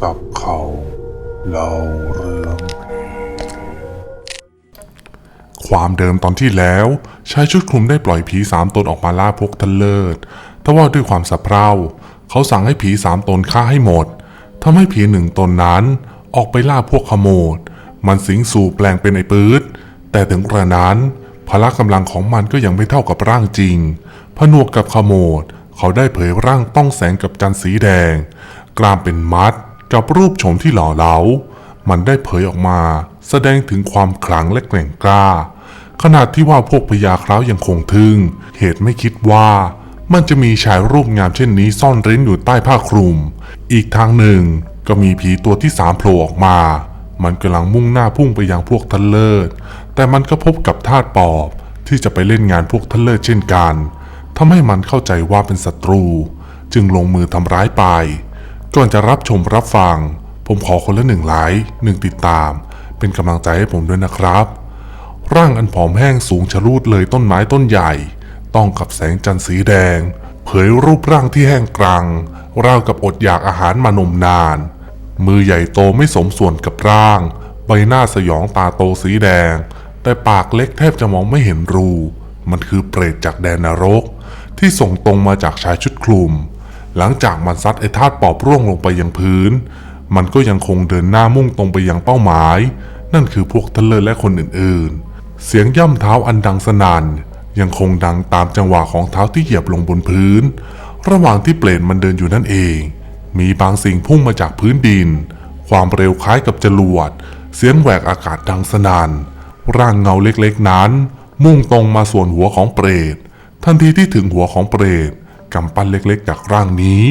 จับเขาเล่าเรื่อง ความเดิมตอนที่แล้วชายชุดคลุมได้ปล่อยผีสามตนออกมาล่าพวกทันเลิศแต่ว่าด้วยความสะเพร่าเขาสั่งให้ผีสามตนฆ่าให้หมดทำให้ผีหนึ่งตนนั้นออกไปล่าพวกขโมด มันสิงสู่แปลงเป็นไอ้ปื๊ดแต่ถึงกระนั้นพละกำลังของมันก็ยังไม่เท่ากับร่างจริง ผนวกกับขโมด เขาได้เผยร่างต้องแสงกับจันทร์สีแดงกรามเป็นมัด กับรูปโฉมที่หล่อเหลา มันได้เผยออกมา แสดงถึงความขลังและแกร่งกล้า ขนาดที่ว่าพวกพญาคร้าวยังคงทึ่ง เหตุไม่คิดว่ามันจะมีชายรูปงามเช่นนี้ซ่อนเร้นอยู่ใต้ผ้าคลุม อีกทางหนึ่งก็มีผีตัวที่สามโผล่ออกมา มันกำลังมุ่งหน้าพุ่งไปยังพวกทันเลิศ แต่มันก็พบกับทาสปอบที่จะไปเล่นงานพวกทันเลิศเช่นกันทำให้มันเข้าใจว่าเป็นศัตรู จึงลงมือทำร้ายไป ก่อนจะรับชมรับฟัง ผมขอคนละหนึ่งไลค์หนึ่งติดตาม เป็นกำลังใจให้ผมด้วยนะครับ ร่างอันผอมแห้งสูงชะลูดเลยต้นไม้ต้นใหญ่ ต้องกับแสงจันทร์สีแดง เผยรูปร่างที่แห้งกรังราวกับอดอยากอาหารมานมนาน มือใหญ่โตไม่สมส่วนกับร่าง ใบหน้าสยองตาโตสีแดง แต่ปากเล็กแทบจะมองไม่เห็นรู มันคือเปรตจากแดนนรก ที่ส่งตรงมาจากชายชุดคลุม หลังจากมันซัดไอ้ธาตุปอบร่วงลงไปยังพื้น มันก็ยังคงเดินหน้ามุ่งตรงไปยังเป้าหมาย นั่นคือพวกทะเลและคนอื่นๆ เสียงย่ำเท้าอันดังสนั่นยังคงดังตามจังหวะของเท้าที่เหยียบลงบนพื้น ระหว่างที่เปลนมันเดินอยู่นั่นเอง มีบางสิ่งพุ่งมาจากพื้นดิน ความเร็วคล้ายกับจรวด เสียงแหวกอากาศดังสนั่นร่างเงาเล็กๆนั้น มุ่งตรงมาส่วนหัวของเปรต ทันทีที่ถึงหัวของเปรต กำปั้นเล็กๆ จากร่างนี้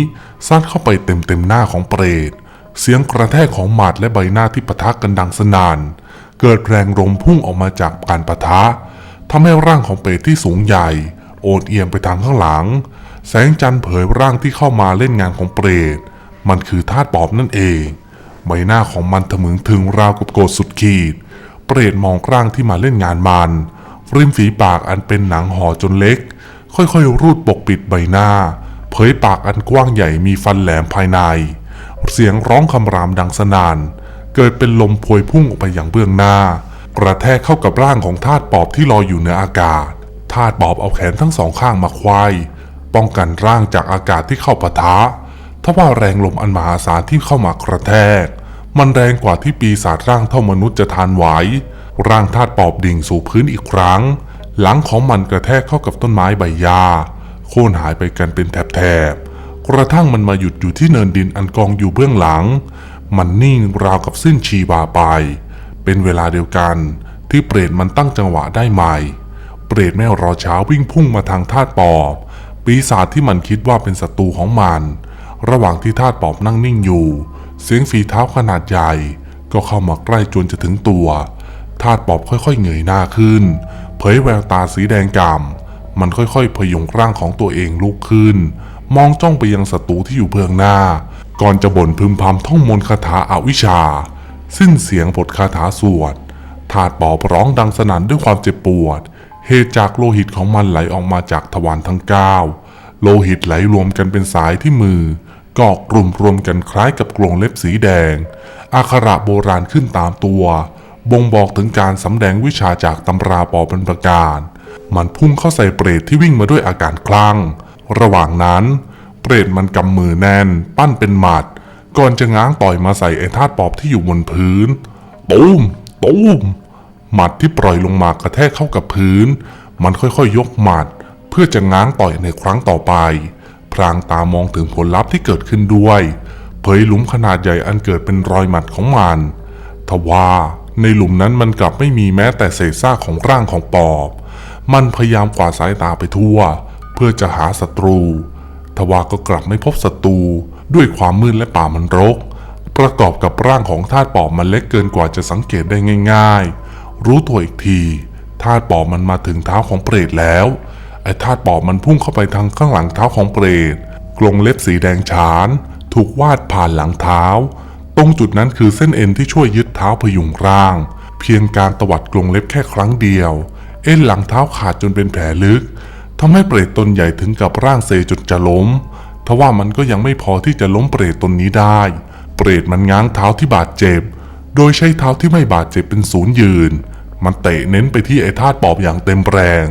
ซัดเข้าไปเต็มๆหน้าของเปรต เสียงกระแทกของหมัดและใบหน้าที่ปะทะกันดังสนาน เกิดแรงลมพุ่งออกมาจากการปะทะทำให้ร่างของเปรตที่สูงใหญ่ โอนเอียงไปทางข้างหลัง แสงจันทร์เผยร่างที่เข้ามาเล่นงานของเปรต มันคือธาตุปอบนั่นเอง ใบหน้าของมันทะมึงถึงราวกับโกรธสุดขีด เปรตมองร่างที่มาเล่นงานมันริมฝีปากอันเป็นหนังห่อจนเล็ก ค่อยๆ รูดปกปิดใบหน้า เผยปากอันกว้างใหญ่มีฟันแหลมภายใน เสียงร้องคำรามดังสนาน เกิดเป็นลมพวยพุ่งออกไปอย่างเบื้องหน้า กระแทกเข้ากับร่างของทาสปอบที่ลอยอยู่เหนืออากาศทาสปอบเอาแขนทั้งสองข้างมาควายป้องกันร่างจากอากาศที่เข้าปะทะทว่าแรงลมอันมหาศาลที่เข้ามากระแทก มันแรงกว่าที่ปีศาจร่างเท่ามนุษย์จะทานไหวร่างทาสปอบดิ่งสู่พื้นอีกครั้ง หลังของมันกระแทกเข้ากับต้นไม้ใบหญ้าโค่นหายไปกันเป็นแถบๆ กระทั่งมันมาหยุดอยู่ที่เนินดินอันกองอยู่เบื้องหลัง มันนิ่งราวกับสิ้นชีวาไป เป็นเวลาเดียวกัน ที่เปรตมันตั้งจังหวะได้ใหม่ เปรตไม่รอเช้าวิ่งพุ่งมาทางธาตุปอบ ปีศาจที่มันคิดว่าเป็นศัตรูของมัน ระหว่างที่ธาตุปอบนั่งนิ่งอยู่ เสียงฝีเท้าขนาดใหญ่ ก็เข้ามาใกล้จนจะถึงตัวธาตุปอบค่อยๆเงยหน้าขึ้น เผยแววตาสีแดงกำ่ำมันค่อยๆพยุงร่างของตัวเองลุกขึ้น มองจ้องไปยังศัตรูที่อยู่เบื้องหน้า ก่อนจะบ่นพึมพำท่องมนต์คาถาอาวิชชาสิ้นเสียงบทคาถาสวดธาตุปอบร้องดังสนั่นด้วยความเจ็บปวด เหตุจากโลหิตของมันไหลออกมาจากทวารทั้งเก้าโลหิตไหลรวมกันเป็นสายที่มือกอกกลุ่มรวมกันคล้ายกับกรงเล็บสีแดง อาคาระโบราณขึ้นตามตัว บ่งบอกถึงการสำแดงวิชาจากตำราปอเป็นประการ มันพุ่งเข้าใส่เปรตที่วิ่งมาด้วยอาการคลั่ง ระหว่างนั้น เปรตมันกำมือแน่น ปั้นเป็นหมัด ก่อนจะง้างต่อยมาใส่ไอ้ธาตุปอบที่อยู่บนพื้น ตูมตูมหมัดที่ปล่อยลงมากระแทกเข้ากับพื้น มันค่อยๆยกหมัด เพื่อจะง้างต่อยในครั้งต่อไป พรางตามองถึงผลลัพธ์ที่เกิดขึ้นด้วย เผยหลุมขนาดใหญ่อันเกิดเป็นรอยหมัดของมัน ทว่า ในหลุมนั้นมันกลับไม่มีแม้แต่เศษซากของร่างของปอบ มันพยายามกวาดสายตาไปทั่ว เพื่อจะหาศัตรู ทว่าก็กลับไม่พบศัตรู ด้วยความมืดและป่ามันรก ประกอบกับร่างของธาตุปอบมันเล็กเกินกว่าจะสังเกตได้ง่าย ๆ รู้ตัวอีกทีธาตุปอบมันมาถึงเท้าของเปรตแล้ว ไอ้ธาตุปอบมันพุ่งเข้าไปทางข้างหลังเท้าของเปรต กรงเล็บสีแดงฉาน ถูกวาดผ่านหลังเท้า ตรงจุดนั้นคือเส้นเอ็นที่ช่วยยึดเท้าพยุงร่าง เพียงการตวัดกรงเล็บแค่ครั้งเดียว เอ็นหลังเท้าขาดจนเป็นแผลลึกทำให้เปรตตนใหญ่ถึงกับร่างเซจนจะล้มทว่ามันก็ยังไม่พอที่จะล้มเปรตตนนี้ได้เเปรตมันง้างเท้าที่บาดเจ็บ โดยใช้เท้าที่ไม่บาดเจ็บเป็นศูนย์ยืน มันเตะเน้นไปที่ไอ้ธาตุปอบอย่างเต็มแรง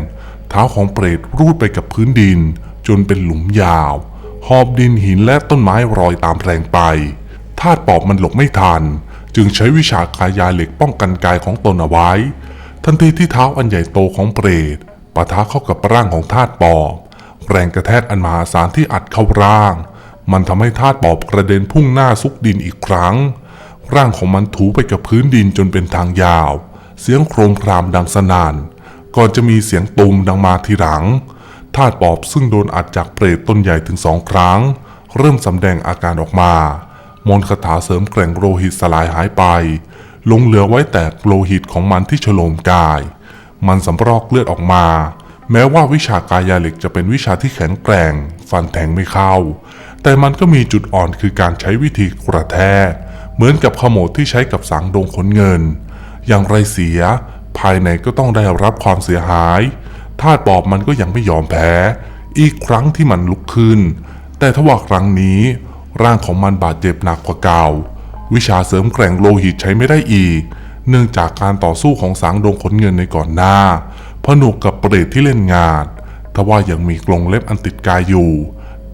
เท้าของเปรตรูดไปกับพื้นดิน จนเป็นหลุมยาว หอบดินหินและต้นไม้รอยตามแรงไป ธาตุปอบมันหลบไม่ทันจึงใช้วิชากายาเหล็กป้องกันกายของตนเอาไว้ ทันทีที่เท้าอันใหญ่โตของเปรตปะทะเข้ากับร่างของธาตุปอบ แรงกระแทกอันมหาศาลที่อัดเข้าร่าง มันทำให้ธาตุปอบกระเด็นพุ่งหน้าซุกดินอีกครั้ง ร่างของมันถูไปกับพื้นดินจนเป็นทางยาว เสียงโครมครามดังสนาน ก่อนจะมีเสียงตูมดังมาทีหลังธาตุปอบซึ่งโดนอัดจากเปรตต้นใหญ่ถึงสองครั้ง เริ่มสำแดงอาการออกมา มนต์คาถาเสริมแกร่งโลหิตสลายหายไปลงเหลือไว้แต่โลหิตของมันที่ฉโลมกาย มันสำรอกเลือดออกมา แม้ว่าวิชากายาเหล็กจะเป็นวิชาที่แข็งแกร่ง ฟันแทงไม่เข้า แต่มันก็มีจุดอ่อนคือการใช้วิธีกระแทก เหมือนกับขโมดที่ใช้กับสังดงขนเงิน อย่างไรเสีย ภายในก็ต้องได้รับความเสียหายธาตุปอบมันก็ยังไม่ยอมแพ้ อีกครั้งที่มันลุกขึ้น แต่ทว่าครั้งนี้ ร่างของมันบาดเจ็บหนักกว่าเก่า วิชาเสริมแกร่งโลหิตใช้ไม่ได้อีก เนื่องจากการต่อสู้ของสางดงขนเงินในก่อนหน้า ผนวกกับเปรตที่เล่นงานทว่ายังมีกรงเล็บอันติดกายอยู่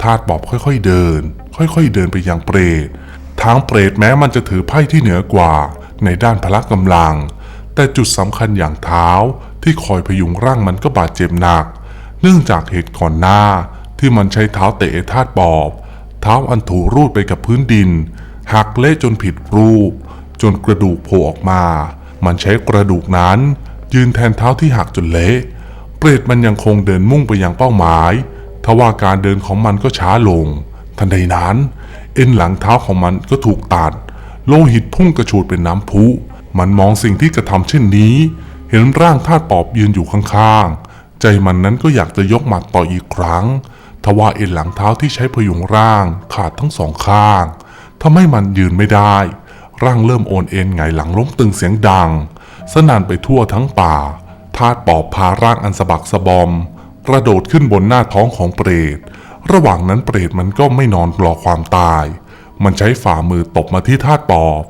ธาตุปอบค่อยๆเดิน ค่อยๆเดินไปยังเปรตทางเปรตแม้มันจะถือไพ่ที่เหนือกว่า ในด้านพละกำลัง แต่จุดสำคัญอย่างเท้าที่คอยพยุงร่างมันก็บาดเจ็บหนัก เนื่องจากเหตุก่อนหน้าที่มันใช้เท้าเตะธาตุปอบ เท้าอันถูรูดไปกับพื้นดิน หักเละจนผิดรูป จนกระดูกโผล่ออกมา มันใช้กระดูกนั้น ยืนแทนเท้าที่หักจนเละเปรตมันยังคงเดินมุ่งไปยังเป้าหมายทว่าการเดินของมันก็ช้าลง ทันใดนั้น เอ็นหลังเท้าของมันก็ถูกตัด โลหิตพุ่งกระฉูดเป็นน้ำพุ มันมองสิ่งที่กระทำเช่นนี้ เห็นร่างธาตุปอบยืนอยู่ข้างๆ ใจมันนั้นก็อยากจะยกหมัดต่ออีกครั้ง ทว่าเอ็นหลังเท้าที่ใช้พยุงร่างขาดทั้งสองข้างทำให้มันยืนไม่ได้ ร่างเริ่มโอนเอ็นไงหลังล้มตึงเสียงดัง สนั่นไปทั่วทั้งป่าธาตุปอบพาร่างอันสะบักสะบอม กระโดดขึ้นบนหน้าท้องของเปรต ระหว่างนั้นเปรตมันก็ไม่นอนรอความตาย มันใช้ฝ่ามือตบมาที่ธาตุปอบ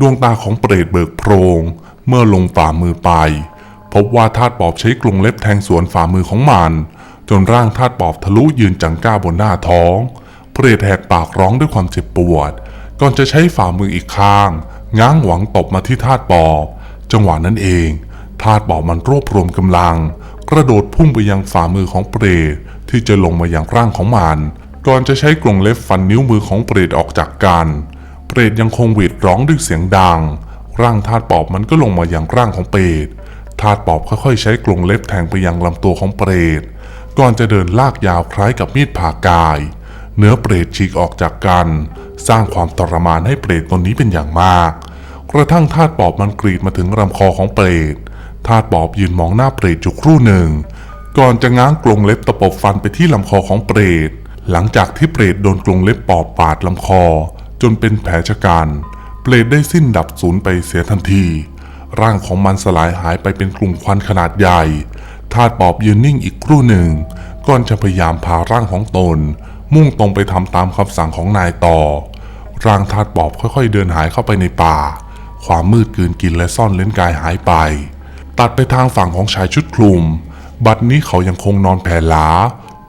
ดวงตาของเปรตเบิกโพรง เมื่อลงฝ่ามือไป พบว่าธาตุปอบใช้กรงเล็บแทงสวนฝ่ามือของมัน จนร่างธาตุปอบทะลุยืนจังก้าบนหน้าท้องเปรตแหกปากร้องด้วยความเจ็บปวด ก่อนจะใช้ฝ่ามืออีกข้าง ง้างหวังตบมาที่ธาตุปอบ จังหวะนั้นเองธาตุปอบมันรวบรวมกำลัง กระโดดพุ่งไปยังฝ่ามือของเปรตที่จะลงมายังร่างของมัน ก่อนจะใช้กรงเล็บฟันนิ้วมือของเปรตออกจากกัน เปรตยังคงหวีดร้องด้วยเสียงดัง ร่างธาตุปอบมันก็ลงมายังร่างของเปรตธาตุปอบค่อยๆใช้กรงเล็บแทงไปยังลำตัวของเปรต ก่อนจะเดินลากยาวคล้ายกับมีดผ่ากาย เนื้อเปรตฉีกออกจากกัน สร้างความทรมานให้เปรตตนนี้เป็นอย่างมาก กระทั่งธาตุปอบมันกรีดมาถึงลำคอของเปรตธาตุปอบยืนมองหน้าเปรตอยู่ครู่หนึ่ง ก่อนจะง้างกรงเล็บตะปบฟันไปที่ลำคอของเปรต หลังจากที่เปรตโดนกรงเล็บปอบปาดลำคอ จนเป็นแผลชะกัน เปรตได้สิ้นดับสูญไปเสียทันที ร่างของมันสลายหายไปเป็นกลุ่มควันขนาดใหญ่ ธาตุปอบยืนนิ่งอีกครู่หนึ่ง ก่อนจะพยายามพาร่างของตน มุ่งตรงไปทำตามคำสั่งของนายต่อ ร่างธาตุปอบค่อยๆ เดินหายเข้าไปในป่า ความมืดกลืนกินและซ่อนเล้นกายหายไป ตัดไปทางฝั่งของชายชุดคลุม บัดนี้เขายังคงนอนแผ่หลา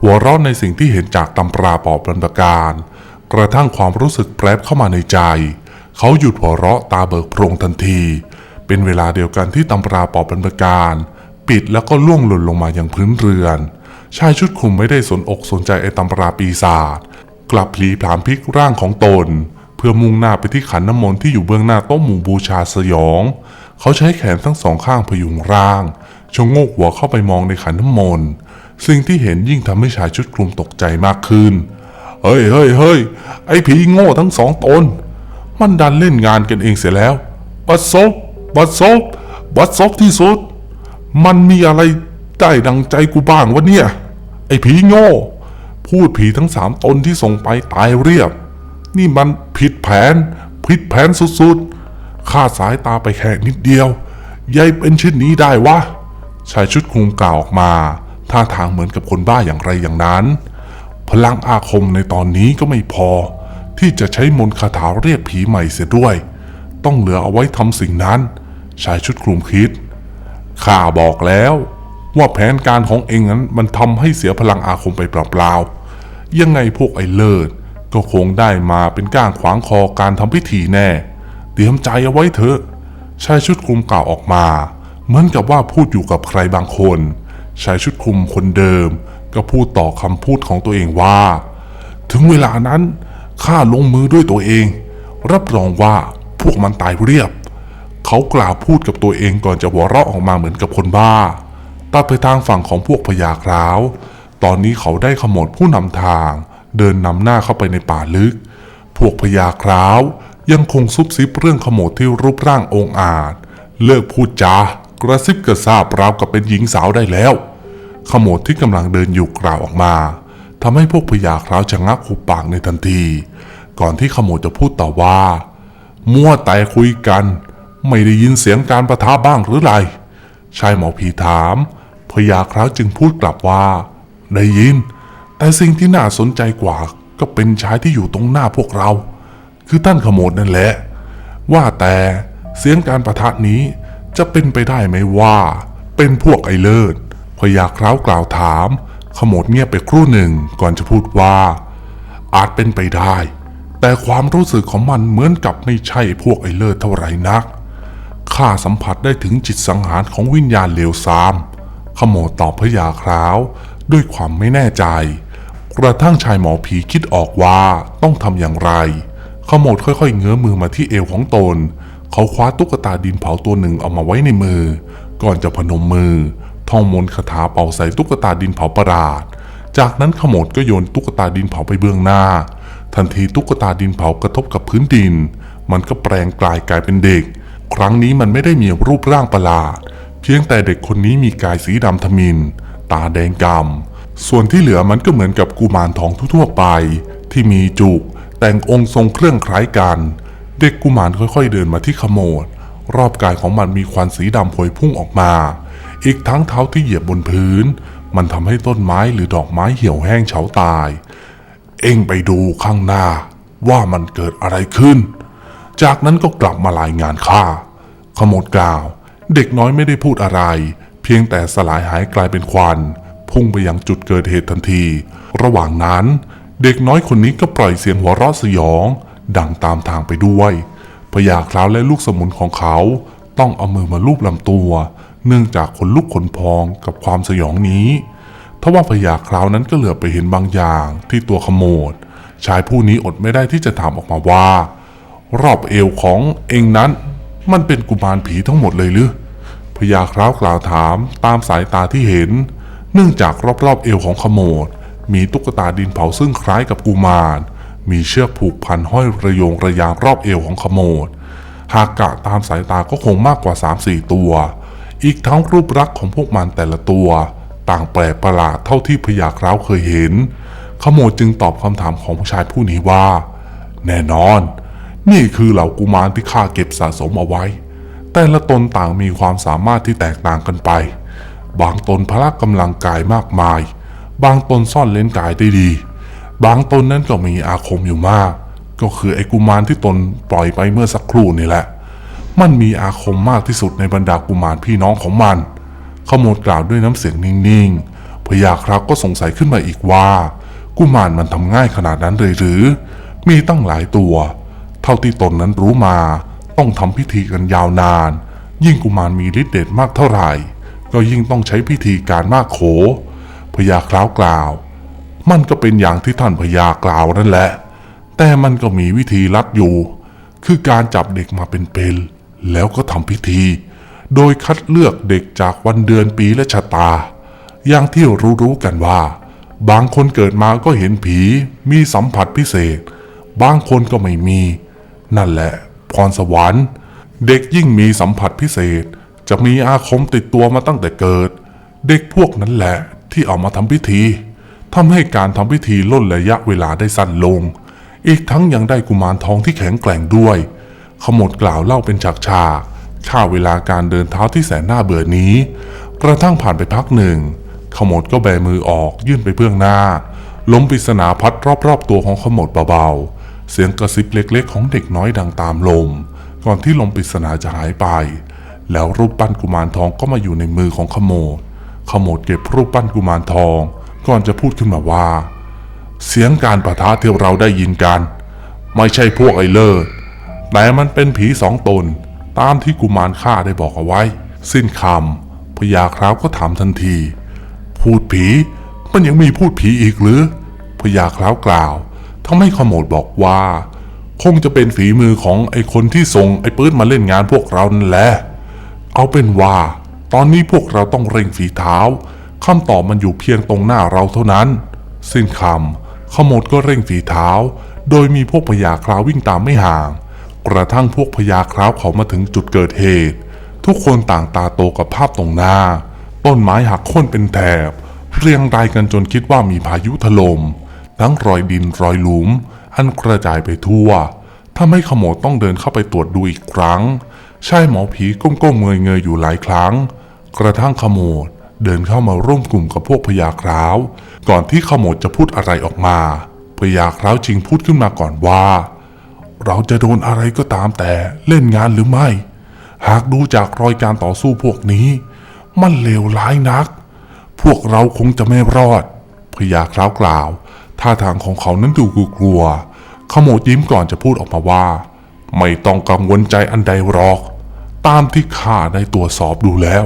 หัวเร้อนในสิ่งที่เห็นจากตำราปอบบรรพการ กระทั่งความรู้สึกแปรบเข้ามาในใจ เขาหยุดหัวเราะตาเบิกโพรงทันที เป็นเวลาเดียวกันที่ตำราปอบบรรพการ ปิดแล้วก็ล่วงหล่นลงมาอย่างพื้นเรือน ชายชุดคลุมไม่ได้สนอกสนใจไอ้ตำราปีศาจกลับพลีผลามพลิกร่างของตน เพื่อมุ่งหน้าไปที่ขันน้ำมนต์ที่อยู่เบื้องหน้าโต๊ะหมู่บูชาสยอง เขาใช้แขนทั้งสองข้างพยุงร่างชะโงกหัวเข้าไปมองในขันน้ำมนต์สิ่งที่เห็นยิ่งทำให้ชายชุดคลุมตกใจมากขึ้น เฮ้ยเฮ้ยเฮ้ยไอ้ผีโง่ทั้งสองตน มันดันเล่นงานกันเองเสียแล้วบัดซบบัดซบบัดซบที่สุด มันมีอะไรได้ดังใจกูบ้างวะเนี่ย ไอ้ผีโง่ พูดผีทั้งสามตนที่ส่งไปตายเรียบ นี่มันผิดแผน ผิดแผนสุดๆข้าสายตาไปแค่นิดเดียวยายเป็นเช่นนี้ได้วะชายชุดคลุมกล่าวออกมา ท่าทางเหมือนกับคนบ้าอย่างไรอย่างนั้น พลังอาคมในตอนนี้ก็ไม่พอ ที่จะใช้มนต์คาถาเรียกผีใหม่เสียด้วย ต้องเหลือเอาไว้ทำสิ่งนั้น ชายชุดคลุมคิด ข้าบอกแล้ว ว่าแผนการของเองนั้นมันทำให้เสียพลังอาคมไปเปล่าๆ ยังไงพวกไอ้เลิศก็คงได้มาเป็นก้างขวางคอการทำพิธีแน่ เตรียมใจเอาไว้เถอะชายชุดคลุมกล่าวออกมา เหมือนกับว่าพูดอยู่กับใครบางคนชายชุดคลุมคนเดิม ก็พูดต่อคำพูดของตัวเองว่า ถึงเวลานั้นข้าลงมือด้วยตัวเอง รับรองว่าพวกมันตายเรียบ เขากล่าวพูดกับตัวเองก่อนจะหัวเราะออกมาเหมือนกับคนบ้า ตัดไปทางฝั่งของพวกพญาคราว ตอนนี้เขาได้ขโมดผู้นำทาง เดินนำหน้าเข้าไปในป่าลึก พวกพญาคราวยังคงซุบซิบเรื่องขโมดที่รูปร่างองอาจ เลิกพูดจากระซิบกระซาบราวกับเป็นหญิงสาวได้แล้วขโมดที่กำลังเดินอยู่กล่าวออกมาทำให้พวกพญาคราวชะงักหุบปากในทันที ก่อนที่ขโมดจะพูดต่อว่า มั่วแต่คุยกัน ไม่ได้ยินเสียงการประทะบ้างหรือไร ชายหมอผีถามพญาคราวจึงพูดกลับว่า ได้ยิน แต่สิ่งที่น่าสนใจกว่าก็เป็นชายที่อยู่ตรงหน้าพวกเรา คือท่านขโมดนั่นแหละ ว่าแต่เสียงการประทะนี้จะเป็นไปได้ไหมว่า เป็นพวกไอเลิศพญาคราวกล่าวถาม ขโมดเงียบไปครู่หนึ่งก่อนจะพูดว่า อาจเป็นไปได้ แต่ความรู้สึกของมันเหมือนกับไม่ใช่พวกไอเลิศเท่าไหร่นัก ข้าสัมผัสได้ถึงจิตสังหารของวิญญาณเลวทราม ขโมดตอบพญาคราว ด้วยความไม่แน่ใจ กระทั่งชายหมอผีคิดออกว่าต้องทำอย่างไร ขโมดค่อยๆ เงื้อมือมาที่เอวของตน เขาคว้าตุ๊กตาดินเผาตัวหนึ่งเอามาไว้ในมือ ก่อนจะพนมมือ ท่องมนต์คาถาเป่าใส่ตุ๊กตาดินเผาประหลาด จากนั้นขโมดก็โยนตุ๊กตาดินเผาไปเบื้องหน้า ทันทีตุ๊กตาดินเผากระทบกับพื้นดิน มันก็แปลงกลายกลายเป็นเด็ก ครั้งนี้มันไม่ได้มีรูปร่างประหลาด เพียงแต่เด็กคนนี้มีกายสีดำทมิน ตาแดงกำส่วนที่เหลือมันก็เหมือนกับกุมารทองทั่วไป ที่มีจุก แต่งองค์ทรงเครื่องคล้ายกัน เด็กกุมารค่อยๆเดินมาที่ขโมด รอบกายของมันมีควันสีดำพวยพุ่งออกมา อีกทั้งเท้าที่เหยียบบนพื้น มันทำให้ต้นไม้หรือดอกไม้เหี่ยวแห้งเฉาตาย เอ็งไปดูข้างหน้าว่ามันเกิดอะไรขึ้น จากนั้นก็กลับมารายงานข้าขมดกล่าว เด็กน้อยไม่ได้พูดอะไร เพียงแต่สลายหายกลายเป็นควัน พุ่งไปยังจุดเกิดเหตุทันที ระหว่างนั้นเด็กน้อยคนนี้ก็ปล่อยเสียงหัวเราะสยอง ดังตามทางไปด้วยพญาคราวและลูกสมุนของเขา ต้องเอามือมาลูบลำตัว เนื่องจากขนลุกขนพองกับความสยองนี้ทว่าพญาคราวนั้นก็เหลือบไปเห็นบางอย่างที่ตัวขโมดชายผู้นี้อดไม่ได้ที่จะถามออกมาว่า รอบเอวของเองนั้น มันเป็นกุมารผีทั้งหมดเลยหรือพญาคราวกล่าวถามตามสายตาที่เห็น เนื่องจากรอบๆเอวของขโมดมีตุ๊กตาดินเผาซึ่งคล้ายกับกุมาร มีเชือกผูกพันห้อยระโยงระยางรอบเอวของขโมดหากกะตามสายตาก็คงมากกว่า 3-4 ตัว อีกทั้งรูปลักษณ์ของพวกมันแต่ละตัว ต่างแปลกประหลาดเท่าที่พญาคราวเคยเห็น ขโมดจึงตอบคำถามของผู้ชายผู้นี้ว่า แน่นอน นี่คือเหล่ากุมารที่ข้าเก็บสะสมเอาไว้ แต่ละตนต่างมีความสามารถที่แตกต่างกันไป บางตนพละกำลังกายมากมาย บางตนซ่อนเลนกายได้ดี บางตนนั้นก็มีอาคมอยู่มาก ก็คือไอ้กุมารที่ตนปล่อยไปเมื่อสักครู่นี่แหละ มันมีอาคมมากที่สุดในบรรดากุมารพี่น้องของมันขโมดกล่าวด้วยน้ำเสียงนิ่งๆพญาครักก็สงสัยขึ้นมาอีกว่า กุมารมันทำง่ายขนาดนั้นเลยหรือ มีตั้งหลายตัว เท่าที่ตนนั้นรู้มาต้องทำพิธีกันยาวนาน ยิ่งกุมารมีฤทธิ์เดชมากเท่าไหร่ ก็ยิ่งต้องใช้พิธีการมากโข พญาคราวกล่าว มันก็เป็นอย่างที่ท่านพญากล่าวนั่นแหละ แต่มันก็มีวิธีลัดอยู่ คือการจับเด็กมาเป็นๆแล้วก็ทำพิธี โดยคัดเลือกเด็กจากวันเดือนปีและชะตา อย่างที่รู้ๆกันว่า บางคนเกิดมาก็เห็นผี มีสัมผัสพิเศษ บางคนก็ไม่มี นั่นแหละ พรสวรรค์ เด็กยิ่งมีสัมผัสพิเศษ จะมีอาคมติดตัวมาตั้งแต่เกิด เด็กพวกนั้นแหละที่เอามาทำพิธีทำให้การทำพิธีล่นระยะเวลาได้สั้นลง อีกทั้งยังได้กุมารทองที่แข็งแกร่งด้วย ขมวดกล่าวเล่าเป็นฉากฉากๆค่าเวลาการเดินเท้าที่แสนน่าเบื่อนี้ กระทั่งผ่านไปพักหนึ่ง ขมวดก็แบมือออกยื่นไปเบื้องหน้าลมปริศนาพัดรอบๆตัวของขมวดเบาๆ เสียงกระซิบเล็กๆ ของเด็กน้อยดังตามลม ก่อนที่ลมปริศนาจะหายไป แล้วรูปปั้นกุมารทองก็มาอยู่ในมือของขโมดขโมดเก็บรูปปั้นกุมารทอง ก่อนจะพูดขึ้นมาว่า เสียงการประทะที่เราได้ยินกัน ไม่ใช่พวกไอเลิศแต่มันเป็นผีสองตน ตามที่กุมารข้าได้บอกเอาไว้ สิ้นคำพญาคราวก็ถามทันที พูดผี มันยังมีพูดผีอีกหรือพญาคราวกล่าว ทำให้ขโมดบอกว่า คงจะเป็นฝีมือของไอ้คนที่ส่งไอ้ปื้นมาเล่นงานพวกเรานั่นแหละ เอาเป็นว่า ตอนนี้พวกเราต้องเร่งฝีเท้าคำตอบมันอยู่เพียงตรงหน้าเราเท่านั้น สิ้นคำขโมดก็เร่งฝีเท้า โดยมีพวกพญาคราววิ่งตามไม่ห่าง กระทั่งพวกพญาคราวเขามาถึงจุดเกิดเหตุ ทุกคนต่างตาโตกับภาพตรงหน้า ต้นไม้หักโค่นเป็นแถบ เรียงรายกันจนคิดว่ามีพายุถลม่ม ทั้งรอยดินรอยหลุม อันกระจายไปทั่วทำให้ขโมดต้องเดินเข้าไปตรวจดูอีกครั้ง ใช่หมอผีก้มๆเงยเงยอยู่หลายครั้ง กระทั่งขโมดเดินเข้ามาร่วมกลุ่มกับพวกพญาคราว ก่อนที่ขโมดจะพูดอะไรออกมาพญาคราวจริงพูดขึ้นมาก่อนว่า เราจะโดนอะไรก็ตามแต่เล่นงานหรือไม่ หากดูจากรอยการต่อสู้พวกนี้ มันเลวร้ายนัก พวกเราคงจะไม่รอดพญาคราวกล่าว ท่าทางของเขานั้นดูกลัวๆขโมดยิ้มก่อนจะพูดออกมาว่า ไม่ต้องกังวลใจอันใดหรอก ตามที่ข้าได้ตรวจสอบดูแล้ว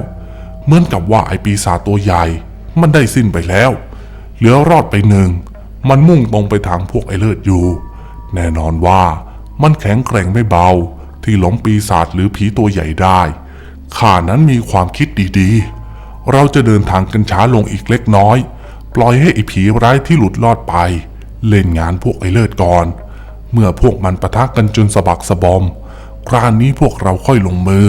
เหมือนกับว่าไอปีศาจตัวใหญ่ มันได้สิ้นไปแล้ว เหลือรอดไปหนึ่ง มันมุ่งตรงไปทางพวกไอเลิศอยู่ แน่นอนว่ามันแข็งแกร่งไม่เบา ที่หลอมปีศาจหรือผีตัวใหญ่ได้ข้านั้นมีความคิดดีๆ เราจะเดินทางกันช้าลงอีกเล็กน้อย ปล่อยให้ไอผีร้ายที่หลุดรอดไป เล่นงานพวกไอเลิศก่อน เมื่อพวกมันปะทะกันจนสะบักสะบอม คราวนี้พวกเราค่อยลงมือ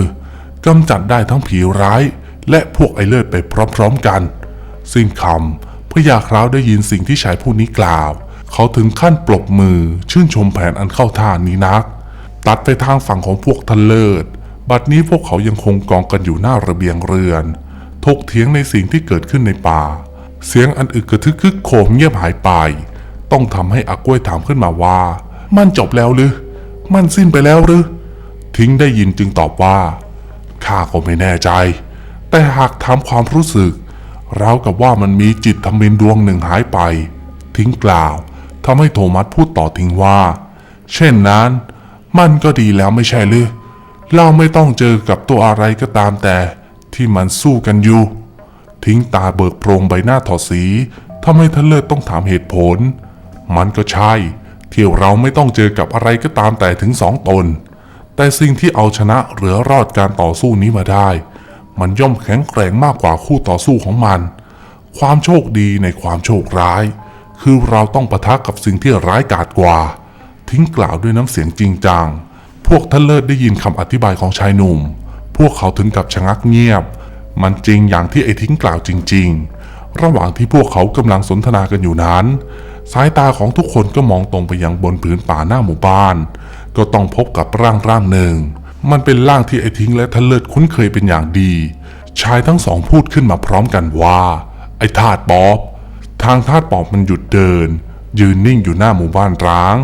กำจัดได้ทั้งผีร้าย และพวกไอเลิศไปพร้อมๆกัน สิ้นคำพญาคราวได้ยินสิ่งที่ชายผู้นี้กล่าว เขาถึงขั้นปรบมือชื่นชมแผนอันเข้าท่านี้นัก ตัดไปทางฝั่งของพวกทันเลิศ บัดนี้พวกเขายังคงกองกันอยู่หน้าระเบียงเรือน ถกเถียงในสิ่งที่เกิดขึ้นในป่า เสียงอันอึกกระทึกคึกโคมเงียบหายไป ต้องทำให้อากล้วยถามขึ้นมาว่า มันจบแล้วหรือ มันสิ้นไปแล้วหรือ ทิ้งได้ยินจึงตอบว่า ข้าก็ไม่แน่ใจ แต่หากถามความรู้สึกราวกับว่ามันมีจิตทมินดวงหนึ่งหายไป ทิ้งกล่าวทำให้โทมัสพูดต่อทิ้งว่า เช่นนั้น มันก็ดีแล้วไม่ใช่หรือเราไม่ต้องเจอกับตัวอะไรก็ตามแต่ที่มันสู้กันอยู่ ทิ้งตาเบิกโพรงใบหน้าถอดสีทำให้ท่านเลิศต้องถามเหตุผล มันก็ใช่ ที่เราไม่ต้องเจอกับอะไรก็ตามแต่ถึงสองตน แต่สิ่งที่เอาชนะเหลือรอดการต่อสู้นี้มาได้ มันย่อมแข็งแกร่งมากกว่าคู่ต่อสู้ของมัน ความโชคดีในความโชคร้าย คือเราต้องปะทะกับสิ่งที่ร้ายกาจกว่า ทิ้งกล่าวด้วยน้ำเสียงจริงจังพวกท่านเลิศได้ยินคำอธิบายของชายหนุ่ม พวกเขาถึงกับชะงักเงียบ มันจริงอย่างที่ไอ้ทิ้งกล่าวจริง ๆ ระหว่างที่พวกเขากำลังสนทนากันอยู่นั้น สายตาของทุกคนก็มองตรงไปยังบนผืนป่าหน้าหมู่บ้าน ก็ต้องพบกับร่างร่างหนึ่ง มันเป็นร่างที่ไอ้ทิ้งและทันเลิศคุ้นเคยเป็นอย่างดี ชายทั้งสองพูดขึ้นมาพร้อมกันว่า ไอ้ทาดป๊อบ ทางทาดปอบมันหยุดเดิน ยืนนิ่งอยู่หน้าหมู่บ้านร้าง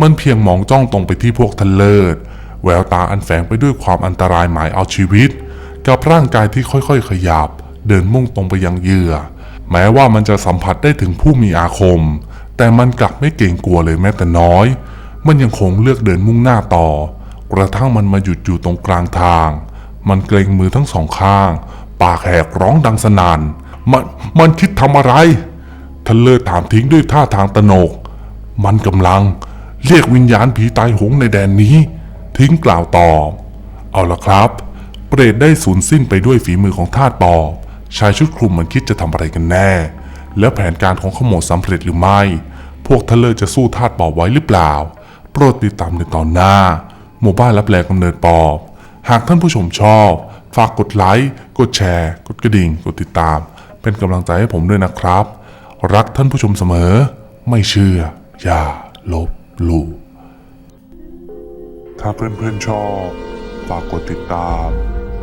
มันเพียงมองจ้องตรงไปที่พวกทันเลิศแววตาอันแฝงไปด้วยความอันตรายหมายเอาชีวิต กับร่างกายที่ค่อยๆ ขยับ เดินมุ่งตรงไปยังเหยื่อ แม้ว่ามันจะสัมผัสได้ถึงผู้มีอาคม แต่มันกลับไม่เกรงกลัวเลยแม้แต่น้อย มันยังคงเลือกเดินมุ่งหน้าต่อ กระทั่งมันมาหยุดอยู่ตรงกลางทาง มันเกรงมือทั้งสองข้าง ปากแหกร้องดังสนานมันมันคิดทำอะไรทันเลิศถามทิ้งด้วยท่าทางตระหนก มันกำลังเรียกวิญญาณผีตายโหงในแดนนี้ ทิ้งกล่าวตอบเอาละครับ รตได้สูญสิ้นไปด้วยฝีมือของทาสปอบชายชุดคลุมมันคิดจะทำอะไรกันแน่ แล้วแผนการของขโมยสำเร็จหรือไม่ พวกทะเลจะสู้ทาสปอบไว้หรือเปล่า โปรดติดตามในตอนหน้า หมู่บ้านรับแลกำเนิดปอบ หากท่านผู้ชมชอบ ฝากกดไลค์กดแชร์ กดกระดิ่ง กดติดตาม เป็นกำลังใจให้ผมด้วยนะครับ รักท่านผู้ชมเสมอ ไม่เชื่อ อย่าลบหลู่ถ้าเพื่อนๆชอบ ฝากกดติดตาม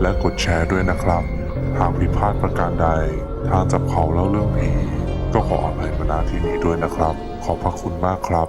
และกดแชร์ด้วยนะครับ หากผิดพลาดประการใด ทางจับเขาเล่าเรื่องผี ก็ขออภัยมาณที่นี้ด้วยนะครับ ขอบพระคุณมากครับ